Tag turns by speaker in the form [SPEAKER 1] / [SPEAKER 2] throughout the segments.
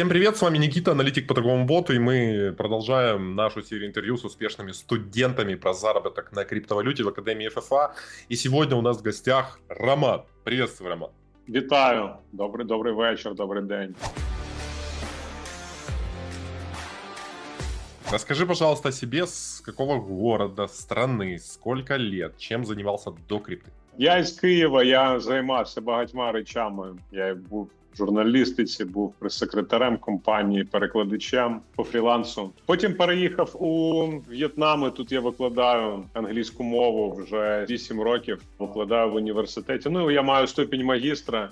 [SPEAKER 1] Всем привет, с вами Никита, аналитик по торговому боту, и мы продолжаем нашу серию интервью с успешными студентами про заработок на криптовалюте в Академии ФФА. И сегодня у нас в гостях Роман. Приветствую, Роман.
[SPEAKER 2] Вітаю, добрий добрий вечір, добрий день.
[SPEAKER 1] Расскажи, пожалуйста, о себе, с какого города, страны, сколько лет, чем занимался до крипты.
[SPEAKER 2] Я із Києва, я займався багатьма речами. Я був в журналістиці, був прес-секретарем компанії, перекладачем по фрілансу. Потім переїхав у В'єтнам. і Тут я викладаю англійську мову вже 8 років. Викладаю в університеті. Ну я маю ступінь магістра.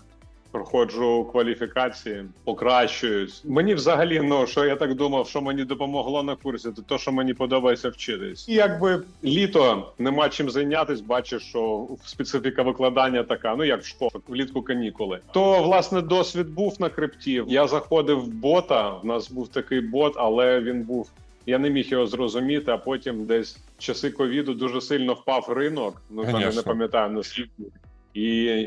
[SPEAKER 2] Проходжу кваліфікації, покращуюсь. Мені взагалі, ну що я так думав, що мені допомогло на курсі, то те, що мені подобається вчитись. І якби літо нема чим зайнятися, бачиш, що специфіка викладання така, ну як в школі, влітку канікули. То власне досвід був на крипті. Я заходив в бота. В нас був такий бот, але він був. Я не міг його зрозуміти, а потім десь часи ковіду дуже сильно впав ринок. Ну там я не пам'ятаю наскільки. І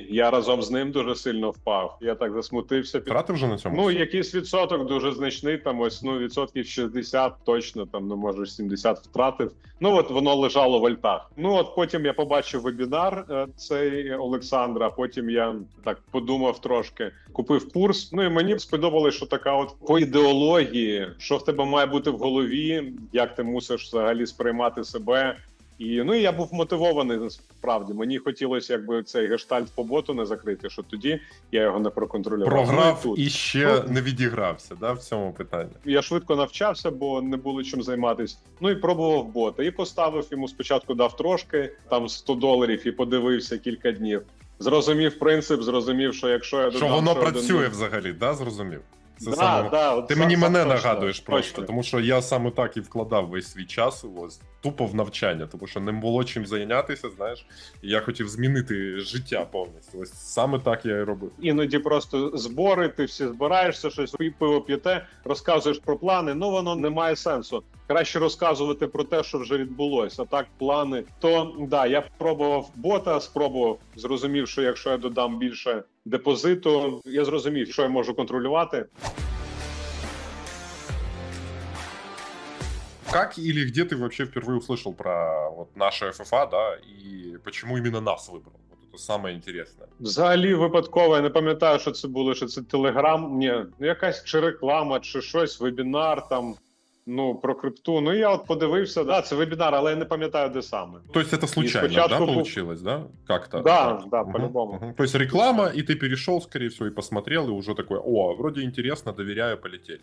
[SPEAKER 2] я разом з ним дуже сильно впав. Я так засмутився.
[SPEAKER 1] Втрати вже на цьому?
[SPEAKER 2] Ну, якийсь відсоток дуже значний, там ось ну відсотків 60 точно, там ну може 70 втратив. Ну от воно лежало в альтах. Ну от потім я побачив вебінар е, цей Олександра. Потім я так подумав трошки, купив курс. Ну і мені сподобалось, що така, от по ідеології, що в тебе має бути в голові, як ти мусиш взагалі сприймати себе. І ну і я був мотивований насправді. Мені хотілося, якби цей гештальт по боту не закрити, що тоді я його не проконтролював. Ну,
[SPEAKER 1] Програв
[SPEAKER 2] і тут.
[SPEAKER 1] і ще не відігрався, да, в цьому питанні.
[SPEAKER 2] Я швидко навчався, бо не було чим займатися. Ну і пробував бота. І поставив йому спочатку дав трошки, там 100 доларів, і подивився кілька днів. Зрозумів принцип, зрозумів, що якщо я
[SPEAKER 1] Що воно
[SPEAKER 2] один
[SPEAKER 1] працює
[SPEAKER 2] нуль-
[SPEAKER 1] взагалі, да, зрозумів? Це
[SPEAKER 2] Да,
[SPEAKER 1] саме...
[SPEAKER 2] да, от
[SPEAKER 1] Ти мені мене
[SPEAKER 2] точно,
[SPEAKER 1] нагадуєш просто,
[SPEAKER 2] точно.
[SPEAKER 1] тому що я саме так і вкладав весь свій час ось, тупо в навчання, тому що не було чим зайнятися, знаєш. І я хотів змінити життя повністю. Ось саме так я і робив.
[SPEAKER 2] Іноді просто збори, ти всі збираєшся, щось пиво п'єте, розказуєш про плани. Ну воно не має сенсу Краще розказувати про те, що вже відбулося. А так, плани. То да, я пробував бота, спробував, зрозумів, що якщо я додам більше депозиту, я зрозумів, що я можу контролювати.
[SPEAKER 1] Как или где ты вообще впервые услышал про вот наше ФФА, да, и почему именно нас выбрал? Вот это самое интересное.
[SPEAKER 2] Взагалі випадково я не пам'ятаю, що це було. Що це телеграм? Ні, ну якась чи реклама, чи щось, вебінар там. Ну про крипту. Ну я от подивився. Да, це вебінар, але я не пам'ятаю, де саме.
[SPEAKER 1] То есть это случайно,
[SPEAKER 2] спочатку
[SPEAKER 1] да, получилось, да? Как-то?
[SPEAKER 2] Да,
[SPEAKER 1] Так.
[SPEAKER 2] да, по-любому.
[SPEAKER 1] мгм. То есть реклама, и ты перешел, скорее всего, и посмотрел, и уже такой, о, вроде интересно, доверяю, полетели.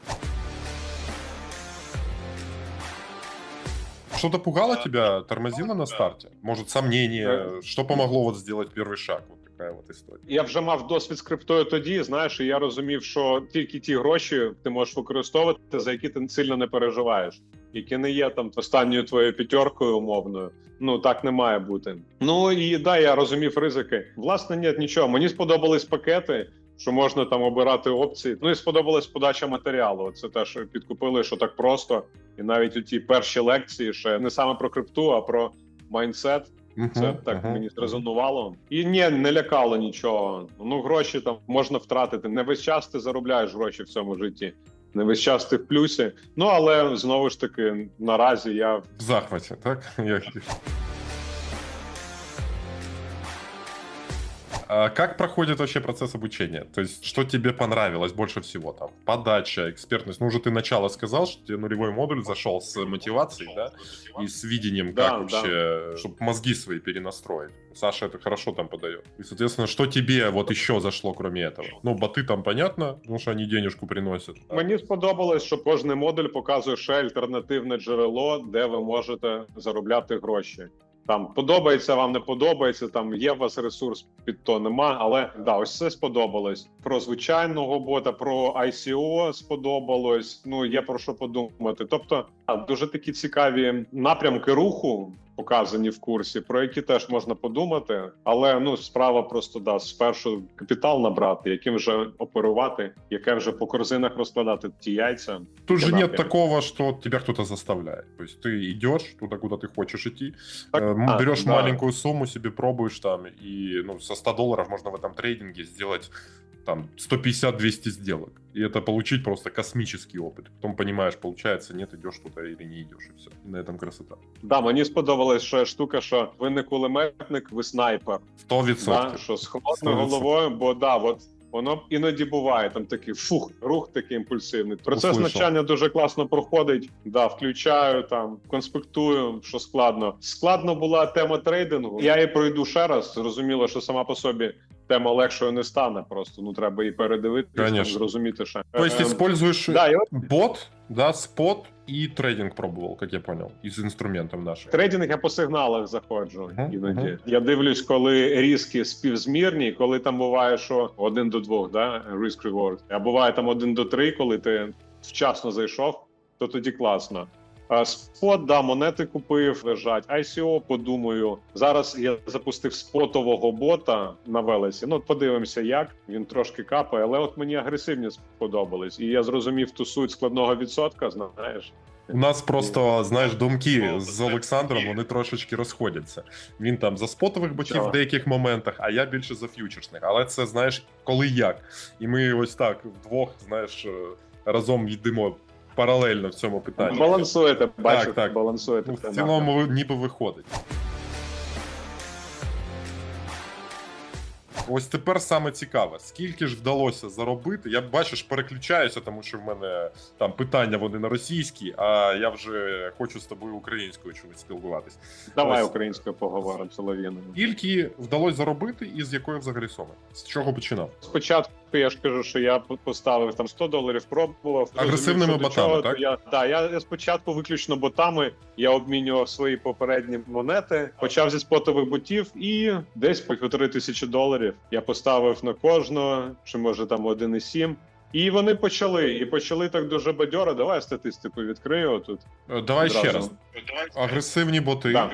[SPEAKER 1] Что-то пугало тебя, тормозило на старте? Может, сомнения? Что помогло вот сделать первый шаг? Вот такая вот история.
[SPEAKER 2] Я вже мав досвід з криптою тоді, знаєш, і я розумів, що тільки ті гроші ти можеш використовувати, за які ти сильно не переживаєш, які не є там останньою твоєю п'ятеркою умовною. Ну так не має бути. Ну і да, я розумів ризики. Власне, ні, нічого. Мені сподобались пакети. Що можна там обирати опції. Ну і сподобалась подача матеріалу. Це те, що підкупили, що так просто. І навіть у ті перші лекції ще не саме про крипту, а про майндсет. Це так мені зрезонувало. І ні, не лякало нічого. Ну, гроші там можна втратити. Не весь час ти заробляєш гроші в цьому житті. Не весь час ти в плюсі. Ну але знову ж таки, наразі я
[SPEAKER 1] В захваті, так? А как проходит вообще процесс обучения? То есть, что тебе понравилось больше всего? Там, подача, экспертность. Ну, уже ты начало сказал, что тебе нулевой модуль зашел с мотивацией, да? И с видением,
[SPEAKER 2] Да,
[SPEAKER 1] как
[SPEAKER 2] да.
[SPEAKER 1] вообще, чтобы мозги свои перенастроить. Саша это хорошо там подает. И, соответственно, что тебе вот еще зашло, кроме этого? Ну, боты там понятно, потому что они денежку приносят. да.
[SPEAKER 2] мені сподобалось, що кожний модуль показує ще альтернативне джерело, де ви можете заробляти гроші. Там подобається вам, не подобається. Там є у вас ресурс під то нема. Але да, ось це сподобалось. Про звичайного бота, про ICO сподобалось. Ну є про що подумати. Тобто, дуже такі цікаві напрямки руху показані в курсі, про які теж можна подумати. Але ну справа просто да спершу капітал набрати, яким вже оперувати, яке вже по корзинах розкладати ті яйця.
[SPEAKER 1] Тут же
[SPEAKER 2] Таке
[SPEAKER 1] нет
[SPEAKER 2] напрямок.
[SPEAKER 1] такого, что тебя кто-то заставляет. То есть ты идешь туда, куда ты хочешь идти,
[SPEAKER 2] Так,
[SPEAKER 1] э, м,
[SPEAKER 2] а,
[SPEAKER 1] берешь
[SPEAKER 2] да.
[SPEAKER 1] маленькую сумму себе, пробуешь там, и ну, со 100 долларов можно в этом трейдинге сделать там 150-200 сделок. И это получить просто космический опыт. Потом понимаешь, получается, нет, идешь туда или не идешь, и все. И на этом красота.
[SPEAKER 2] Да, мені сподобалась ще штука, що ви не кулеметник, ви снайпер.
[SPEAKER 1] 100%.
[SPEAKER 2] Да, що з холодною
[SPEAKER 1] 100%.
[SPEAKER 2] головою, бо да, от воно іноді буває там такий фух, рух такий імпульсивний. Процес
[SPEAKER 1] Услышав.
[SPEAKER 2] навчання дуже класно проходить. Да, включаю там, конспектую, що складно. Складно була тема трейдингу. Я її пройду ще раз. Зрозуміло, що сама по собі. Тема легшою не стане, просто ну треба і передивитися, зрозуміти ще.
[SPEAKER 1] То есть
[SPEAKER 2] Ем, да, і от
[SPEAKER 1] бот, да, спот и трейдинг пробовал, как я понял, из инструментов наших.
[SPEAKER 2] Трейдинг я по сигналах заходжу
[SPEAKER 1] Мгм,
[SPEAKER 2] іноді.
[SPEAKER 1] мгм.
[SPEAKER 2] Я дивлюсь, коли різки співзмірні, коли там буває, що один до двох, да, risk reward, а буває там один до три, коли ти вчасно зайшов, то тоді класно. Спот, да, монети купив, лежать. ICO, подумаю. Зараз я запустив спотового бота на Велесі. Ну, подивимося, як він трошки капає, але от мені агресивні сподобались. І я зрозумів ту суть складного відсотка. Знаєш,
[SPEAKER 1] У нас просто, знаєш, думки з Олександром вони трошечки розходяться. Він там за спотових ботів в деяких моментах, а я більше за ф'ючерсних. Але це знаєш, коли як. І ми ось так вдвох, знаєш, е, разом йдемо паралельно в цьому питанні.
[SPEAKER 2] балансуєте, бачите,
[SPEAKER 1] так.
[SPEAKER 2] балансуєте.
[SPEAKER 1] Ну, в цілому ніби виходить. Ось тепер саме цікаве, скільки ж вдалося заробити. Я бачиш, переключаюся, тому що в мене там питання вони на російській, а я вже хочу з тобою українською чомусь спілкуватись.
[SPEAKER 2] Давай
[SPEAKER 1] Ось.
[SPEAKER 2] українською поговоримо солов'їною.
[SPEAKER 1] Скільки вдалося заробити і з якої взагалі суми? З чого починав?
[SPEAKER 2] Спочатку я ж кажу, що я поставив там 100 доларів, пробував
[SPEAKER 1] Агресивними
[SPEAKER 2] розумів,
[SPEAKER 1] ботами,
[SPEAKER 2] чого,
[SPEAKER 1] так?
[SPEAKER 2] Я, да, я, я спочатку виключно ботами. Я обмінював свої попередні монети, почав зі спотових ботів, і десь по півтори тисячі доларів я поставив на кожного, чи може там 1,7. І вони почали, і почали так дуже бадьоро. Давай статистику відкрию тут.
[SPEAKER 1] Давай ще раз. Агресивні боти
[SPEAKER 2] Да.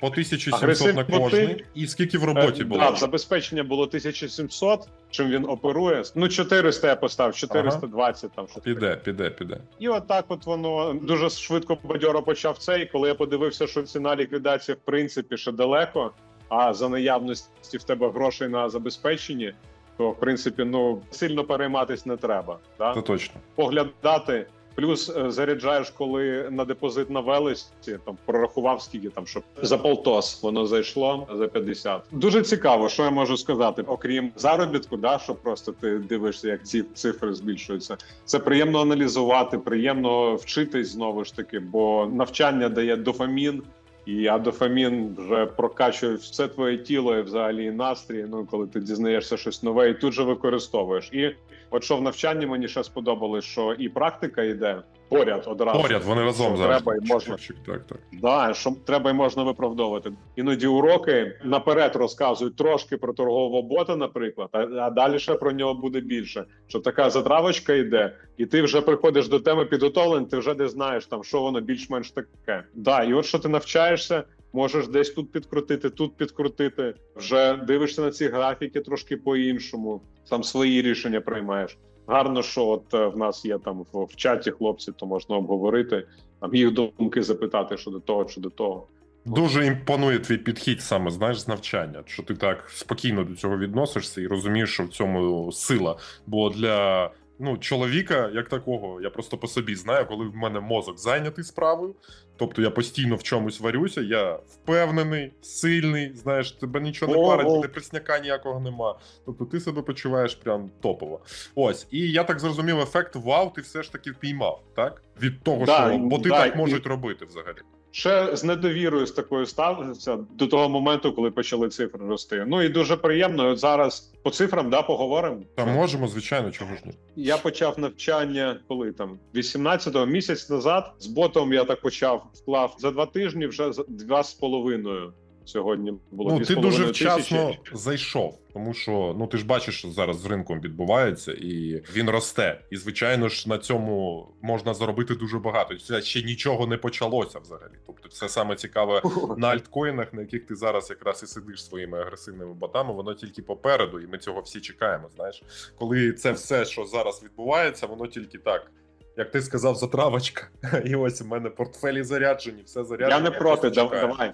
[SPEAKER 1] по 1700
[SPEAKER 2] Агресивні
[SPEAKER 1] на
[SPEAKER 2] боти.
[SPEAKER 1] І скільки в роботі
[SPEAKER 2] Е,
[SPEAKER 1] було?
[SPEAKER 2] Да, забезпечення було 1700, чим він оперує. Ну, 400 я поставив, 420 там що
[SPEAKER 1] Піде, піде, піде.
[SPEAKER 2] І отак, от воно дуже швидко бадьоро почав це. І коли я подивився, що ціна ліквідації в принципі ще далеко, а за наявності в тебе грошей на забезпеченні, то в принципі ну сильно перейматись не треба. Да?
[SPEAKER 1] Це точно.
[SPEAKER 2] Поглядати. Плюс е, заряджаєш, коли на депозит на велості, там прорахував скільки там, щоб за полтос воно зайшло за 50. Дуже цікаво, що я можу сказати, окрім заробітку, да, що просто ти дивишся, як ці цифри збільшуються. Це приємно аналізувати, приємно вчитись знову ж таки, бо навчання дає дофамін. І а дофамін вже прокачує все твоє тіло і взагалі і настрій. Ну коли ти дізнаєшся щось нове, і тут же використовуєш. І от що в навчанні мені ще сподобалось, що і практика йде поряд одразу.
[SPEAKER 1] Поряд, вони разом зараз.
[SPEAKER 2] треба і можна.
[SPEAKER 1] Чик-чик, Так, так.
[SPEAKER 2] Да, що треба і можна виправдовувати. Іноді уроки наперед розказують трошки про торгового бота, наприклад, а, а далі ще про нього буде більше. Що така затравочка йде, і ти вже приходиш до теми підготовлений, ти вже не знаєш там, що воно більш-менш таке. Да, і от що ти навчаєшся, можеш десь тут підкрутити, тут підкрутити. Вже дивишся на ці графіки трошки по-іншому. Там свої рішення приймаєш. Гарно, що от е, в нас є там в, в чаті хлопці, то можна обговорити там їх думки запитати щодо того, чи до того.
[SPEAKER 1] Дуже імпонує твій підхід саме, знаєш, з навчання, що ти так спокійно до цього відносишся і розумієш, що в цьому сила. Бо для ну, чоловіка, як такого, я просто по собі знаю, коли в мене мозок зайнятий справою, тобто я постійно в чомусь варюся, я впевнений, сильний, знаєш, тебе нічого не парить, депресняка ніякого нема. Тобто ти себе почуваєш прям топово. Ось, і я так зрозумів, ефект вау, ти все ж таки впіймав, так? Від того,
[SPEAKER 2] Да,
[SPEAKER 1] що боти
[SPEAKER 2] да,
[SPEAKER 1] так
[SPEAKER 2] і-
[SPEAKER 1] можуть робити взагалі.
[SPEAKER 2] Ще з недовірою з такою ставився до того моменту, коли почали цифри рости. Ну і дуже приємно. От зараз по цифрам да поговоримо.
[SPEAKER 1] Та можемо, звичайно, чого ж ні.
[SPEAKER 2] Я почав навчання, коли там 18-го місяць назад. З ботом я так почав вклав за два тижні, вже за два з половиною. Сьогодні було
[SPEAKER 1] Ну, ти дуже вчасно
[SPEAKER 2] тисячі.
[SPEAKER 1] зайшов, тому що ну ти ж бачиш, що зараз з ринком відбувається, і він росте. І звичайно ж на цьому можна заробити дуже багато. Це ще нічого не почалося взагалі. Тобто, це саме цікаве на альткоїнах, на яких ти зараз якраз і сидиш своїми агресивними ботами. Воно тільки попереду, і ми цього всі чекаємо. Знаєш, коли це все, що зараз відбувається, воно тільки так. Як ти сказав, затравочка. І ось у мене портфелі заряджені, все заряджено.
[SPEAKER 2] Я не проти,
[SPEAKER 1] просто
[SPEAKER 2] давай.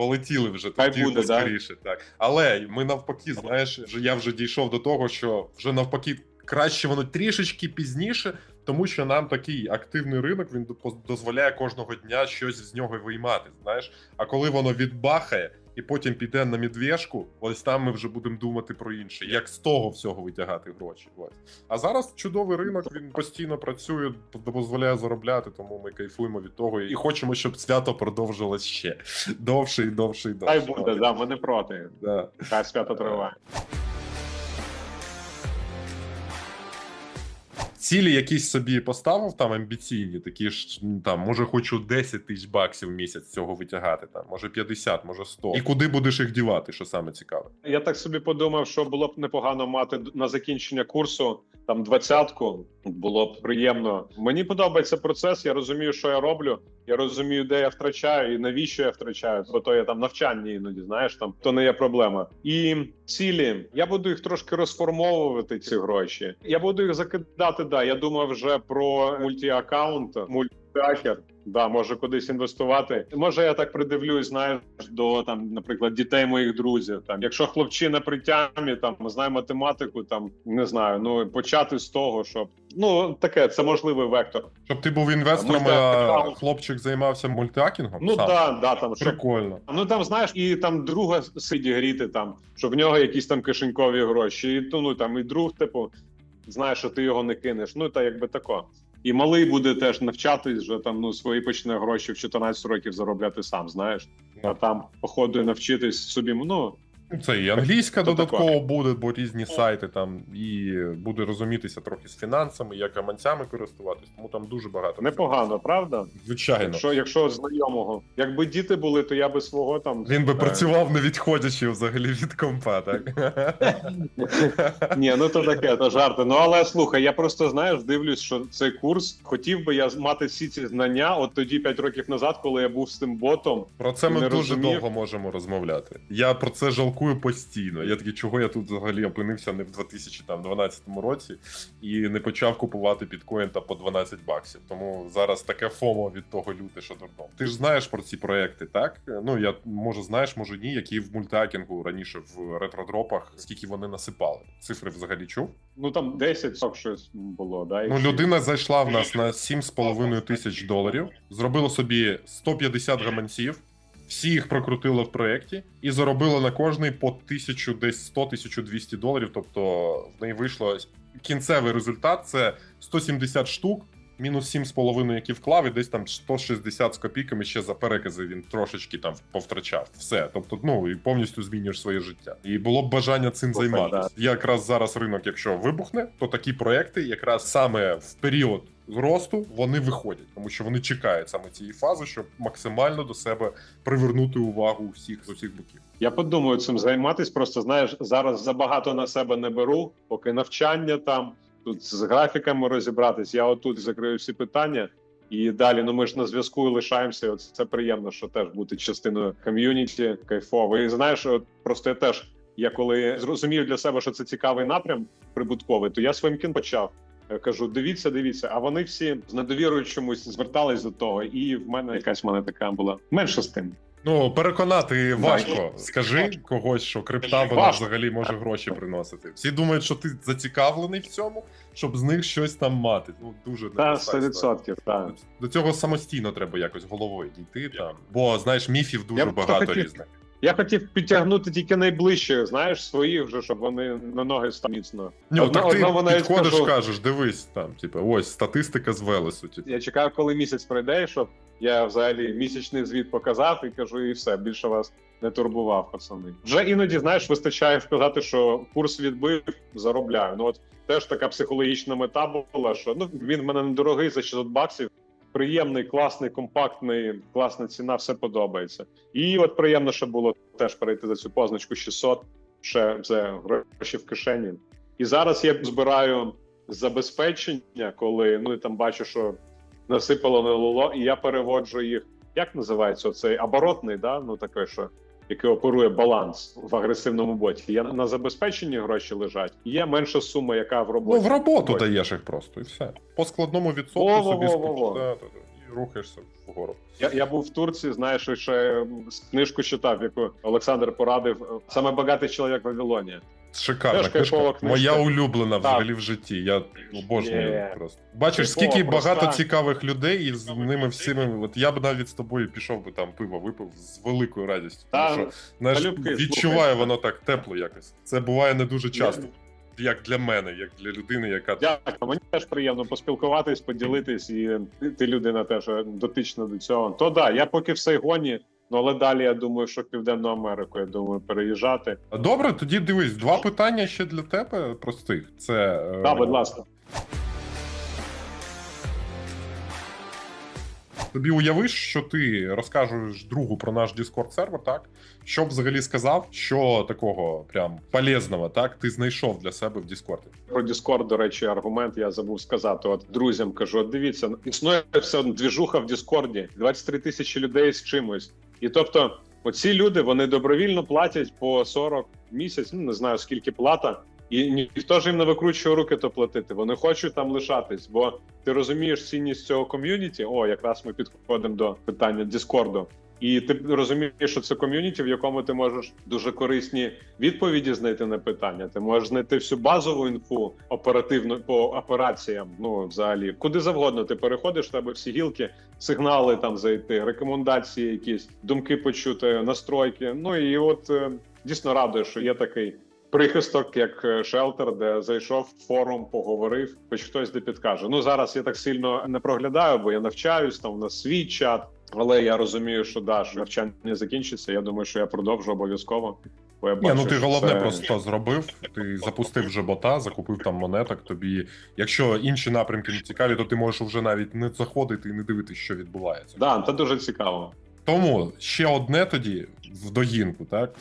[SPEAKER 1] Полетіли вже
[SPEAKER 2] Хай
[SPEAKER 1] тоді
[SPEAKER 2] буде, да.
[SPEAKER 1] скоріше, так. Але ми навпаки, знаєш, вже я вже дійшов до того, що вже навпаки краще воно трішечки пізніше, тому що нам такий активний ринок він дозволяє кожного дня щось з нього виймати. Знаєш, а коли воно відбахає. І потім піде на медвежку, ось там ми вже будемо думати про інше, як з того всього витягати гроші. Ось. А зараз чудовий ринок, він постійно працює, дозволяє заробляти, тому ми кайфуємо від того і хочемо, щоб свято продовжилось ще довше і довше і довше.
[SPEAKER 2] Хай буде, да, ми не проти.
[SPEAKER 1] Да.
[SPEAKER 2] Хай свято триває.
[SPEAKER 1] Цілі якісь собі поставив там амбіційні, такі ж там, може, хочу 10 тисяч баксів в місяць цього витягати, там, може 50, може 100. І куди будеш їх дівати, що саме цікаве?
[SPEAKER 2] Я так собі подумав, що було б непогано мати на закінчення курсу там двадцятку. Було б приємно. Мені подобається процес. Я розумію, що я роблю. Я розумію, де я втрачаю і навіщо я втрачаю. Бо то я там навчання іноді, знаєш, там то не є проблема. І цілі я буду їх трошки розформовувати. Ці гроші. Я буду їх закидати. Да, я думав вже про мультіаккаунт, мультиакер. Да, може кудись інвестувати. Може, я так придивлюсь, знаєш, до там, наприклад, дітей моїх друзів. Там, якщо хлопчина при тямі, там знає математику, там не знаю, ну почати з того, щоб ну таке, це можливий вектор.
[SPEAKER 1] Щоб ти був інвестором, а хлопчик займався мультиакінгом?
[SPEAKER 2] Ну
[SPEAKER 1] Сам?
[SPEAKER 2] да, да, там щоб
[SPEAKER 1] Прикольно.
[SPEAKER 2] Ну там знаєш, і там друга сиді гріти, там щоб в нього якісь там кишенькові гроші. І ну там і друг, типу, знає, що ти його не кинеш. Ну та якби тако. І малий буде теж навчатись вже там ну свої почне гроші в 14 років заробляти сам. Знаєш, а там походу навчитись собі. Ну
[SPEAKER 1] Це і англійська
[SPEAKER 2] То
[SPEAKER 1] додатково буде, бо різні сайти там, і буде розумітися трохи з фінансами, як гаманцями користуватись, тому там дуже багато.
[SPEAKER 2] непогано, правда?
[SPEAKER 1] Звичайно.
[SPEAKER 2] Якщо якщо знайомого, якби діти були, то я би свого там
[SPEAKER 1] Він би
[SPEAKER 2] е,
[SPEAKER 1] працював не відходячи взагалі від компа, так?
[SPEAKER 2] Ні, ну то таке, то жарти. Ну але слухай, я просто знаєш, дивлюсь, що цей курс хотів би я мати всі ці знання от тоді 5 років назад, коли я був з тим ботом.
[SPEAKER 1] Про це ми дуже довго можемо розмовляти. Я про це жалкую постійно. Я такий, чого я тут взагалі опинився не в 2012 році і не почав купувати біткоін та по 12 баксів. Тому зараз таке фомо від того люте, що дурно. Ти ж знаєш про ці проекти, так? Ну я може знаєш, може ні, які в мультиакінгу раніше в ретродропах, скільки вони насипали. Цифри взагалі чув?
[SPEAKER 2] Ну там 10 сок щось було, да?
[SPEAKER 1] Ну,
[SPEAKER 2] якщо-
[SPEAKER 1] людина зайшла в нас на 7,5 тисяч доларів, зробила собі 150 гаманців, всі їх прокрутила в проєкті і заробила на кожний по 1000, десь 100-1200 доларів. Тобто в неї вийшло кінцевий результат це 170 штук. Мінус 7,5, які вклав, і десь там 160 з копійками ще за перекази він трошечки там повтрачав. Все. Тобто, ну і повністю змінюєш своє життя. І було б бажання цим займатися. Якраз зараз ринок, якщо вибухне, то такі проекти, якраз саме в період зросту, вони виходять, тому що вони чекають саме цієї фази, щоб максимально до себе привернути увагу всіх з усіх боків.
[SPEAKER 2] Я подумаю цим займатись. Просто знаєш, зараз забагато на себе не беру, поки навчання там тут з графіками розібратись. Я отут закрию всі питання. І далі, ну ми ж на зв'язку лишаємося. От це приємно, що теж бути частиною ком'юніті, кайфово. І знаєш, от просто я теж я коли зрозумів для себе, що це цікавий напрям прибутковий, то я своїм кін почав. Я Кажу, дивіться, дивіться. А вони всі з недовірою чомусь звертались до того, і в мене якась в мене така була менше з тим.
[SPEAKER 1] Ну переконати важко. Скажи когось, що крипта вона взагалі може гроші приносити. Всі думають, що ти зацікавлений в цьому, щоб з них щось там мати. Ну дуже
[SPEAKER 2] Та
[SPEAKER 1] небезпечно.
[SPEAKER 2] 100%, так.
[SPEAKER 1] До цього самостійно треба якось головою дійти там. Бо знаєш, міфів дуже
[SPEAKER 2] Я
[SPEAKER 1] багато
[SPEAKER 2] хотів-
[SPEAKER 1] різних.
[SPEAKER 2] Я хотів підтягнути тільки найближче, знаєш, своїх вже, щоб вони на ноги стали міцно.
[SPEAKER 1] Ну
[SPEAKER 2] Одна-
[SPEAKER 1] так ти
[SPEAKER 2] навіть
[SPEAKER 1] підходиш,
[SPEAKER 2] скажу-
[SPEAKER 1] кажеш, дивись там, типу, ось статистика з Велесу. Типу.
[SPEAKER 2] Я чекаю, коли місяць пройде, щоб я взагалі місячний звіт показав і кажу, і все, більше вас не турбував, пацани. Вже іноді, знаєш, вистачає сказати, що курс відбив, заробляю. Ну от теж така психологічна мета була, що ну він в мене недорогий за 600 баксів. Приємний, класний, компактний, класна ціна, все подобається. І от приємно, що було теж перейти за цю позначку 600, ще це гроші в кишені. І зараз я збираю забезпечення, коли ну там бачу, що насипало не луло, і я переводжу їх. Як називається цей оборотний, да? ну таке, що який оперує баланс в агресивному боті. Я на забезпеченні гроші лежать. Є менша сума, яка в роботі.
[SPEAKER 1] Ну, в роботу даєш їх просто і все. По складному відсотку собі да, і рухаєшся вгору.
[SPEAKER 2] Я, я був в Турції, знаєш, ще книжку читав, яку Олександр порадив. Саме багатий чоловік в Вавилоні.
[SPEAKER 1] Шикарна книжка.
[SPEAKER 2] книжка.
[SPEAKER 1] Моя улюблена взагалі в житті. Я обожнюю
[SPEAKER 2] Є.
[SPEAKER 1] просто. Бачиш,
[SPEAKER 2] Кайфова,
[SPEAKER 1] скільки
[SPEAKER 2] проста.
[SPEAKER 1] багато цікавих людей, і з ними всіми. От я б навіть з тобою пішов би там пиво випив з великою радістю.
[SPEAKER 2] Та,
[SPEAKER 1] Тому що, знаєш,
[SPEAKER 2] залюбки,
[SPEAKER 1] відчуває
[SPEAKER 2] слухай.
[SPEAKER 1] воно так тепло якось. Це буває не дуже часто. Як для мене, як для людини, яка
[SPEAKER 2] Дякую. Мені теж приємно поспілкуватись, поділитись, і ти людина теж дотична до цього. То да, я поки в Сайгоні, ну але далі я думаю, що в Південну Америку я думаю переїжджати.
[SPEAKER 1] Добре, тоді дивись, два питання ще для тебе простих. Це е,
[SPEAKER 2] Так, будь ласка.
[SPEAKER 1] Тобі уявиш, що ти розкажеш другу про наш Discord сервер, так? Що б взагалі сказав, що такого прям полезного, так, ти знайшов для себе в Discord?
[SPEAKER 2] Про Discord, до речі, аргумент я забув сказати. От друзям кажу: от дивіться, існує все одно двіжуха в Діскорді, 23 тисячі людей з чимось. І тобто, оці люди вони добровільно платять по 40 місяць, ну не знаю скільки плата. І ніхто ж їм не викручує руки то платити. Вони хочуть там лишатись, бо ти розумієш цінність цього ком'юніті. О, якраз ми підходимо до питання Діскорду. І ти розумієш, що це ком'юніті, в якому ти можеш дуже корисні відповіді знайти на питання. Ти можеш знайти всю базову інфу оперативно по операціям. Ну взагалі, куди завгодно ти переходиш, тебе всі гілки, сигнали там зайти, рекомендації, якісь думки почути, настройки. Ну і от е, дійсно радує, що є такий. Прихисток, як е, шелтер, де зайшов форум, поговорив, хоч хтось де підкаже. Ну зараз я так сильно не проглядаю, бо я навчаюсь, там у нас свій чат. Але я розумію, що да, що навчання закінчиться. Я думаю, що я продовжу обов'язково. Бо я
[SPEAKER 1] Ні, ну ти головне
[SPEAKER 2] це...
[SPEAKER 1] просто зробив. Ти запустив вже бота, закупив там монеток. Тобі, якщо інші напрямки не цікаві, то ти можеш вже навіть не заходити і не дивитися, що відбувається.
[SPEAKER 2] Да, це дуже цікаво.
[SPEAKER 1] Тому ще одне тоді в догінку, так?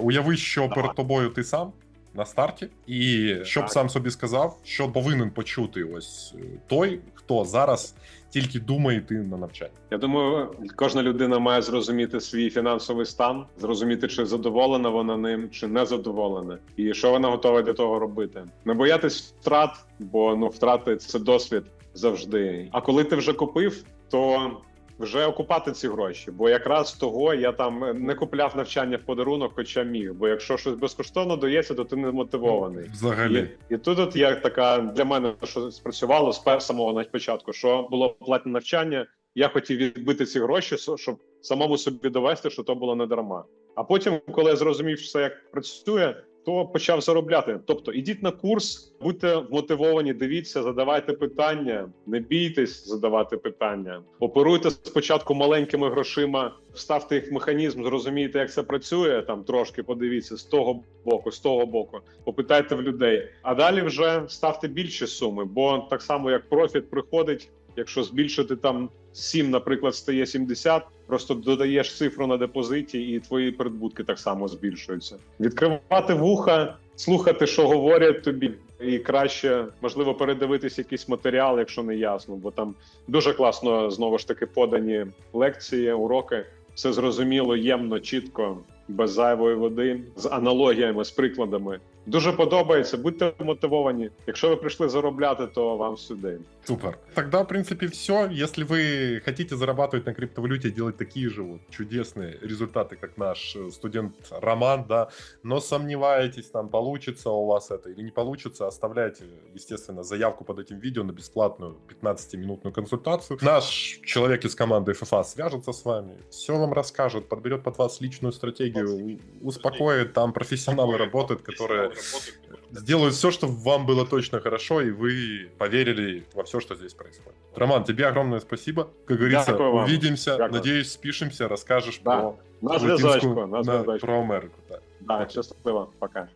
[SPEAKER 1] Уяви, що
[SPEAKER 2] Давай.
[SPEAKER 1] перед тобою ти сам на старті, і щоб
[SPEAKER 2] Так.
[SPEAKER 1] сам собі сказав, що повинен почути ось е, той, хто зараз тільки думає йти на навчання.
[SPEAKER 2] Я думаю, кожна людина має зрозуміти свій фінансовий стан, зрозуміти, чи задоволена вона ним, чи не задоволена, і що вона готова для того робити. Не боятись втрат, бо ну втрати це досвід завжди. А коли ти вже купив, то вже окупати ці гроші. Бо якраз того я там не купляв навчання в подарунок, хоча міг. Бо якщо щось безкоштовно дається, то ти не мотивований.
[SPEAKER 1] Взагалі.
[SPEAKER 2] І, і тут от є така для мене, що спрацювало з самого початку, що було платне навчання. Я хотів відбити ці гроші, щоб самому собі довести, що то було не дарма. А потім, коли я зрозумів, що це як працює, то почав заробляти. Тобто, ідіть на курс, будьте мотивовані, дивіться, задавайте питання, не бійтесь задавати питання. Оперуйте спочатку маленькими грошима, вставте їх в механізм, зрозумійте, як це працює. Там трошки подивіться з того боку, з того боку, попитайте в людей. А далі вже ставте більші суми, бо так само як профіт приходить. Якщо збільшити там 7, наприклад, стає 70, просто додаєш цифру на депозиті, і твої прибутки так само збільшуються. Відкривати вуха, слухати, що говорять тобі, і краще можливо передивитись якийсь матеріал, якщо не ясно, бо там дуже класно знову ж таки подані лекції, уроки. Все зрозуміло, ємно, чітко, без зайвої води, з аналогіями, з прикладами. Дуже подобається. Будьте мотивовані. Якщо ви прийшли заробляти, то вам сюди.
[SPEAKER 1] Супер. Тогда, в принципе, все. Если вы хотите зарабатывать на криптовалюте, делать такие же вот чудесные результаты, как наш э, студент Роман, да, но сомневаетесь, там, получится у вас это или не получится, оставляйте, естественно, заявку под этим видео на бесплатную 15-минутную консультацию. Наш человек из команды FFA свяжется с вами, все вам расскажет, подберет под вас личную стратегию, успокоит, там профессионалы работают, которые сделают все, чтобы вам было точно хорошо, и вы поверили во все, что здесь происходит. Роман, тебе огромное спасибо. Как говорится,
[SPEAKER 2] Дякую вам.
[SPEAKER 1] увидимся.
[SPEAKER 2] Дякую.
[SPEAKER 1] Надеюсь, спишемся, расскажешь
[SPEAKER 2] Да.
[SPEAKER 1] про
[SPEAKER 2] На зв'язочку, на
[SPEAKER 1] на-
[SPEAKER 2] зв'язочку.
[SPEAKER 1] про Америку. Да.
[SPEAKER 2] Да, щасливо, пока.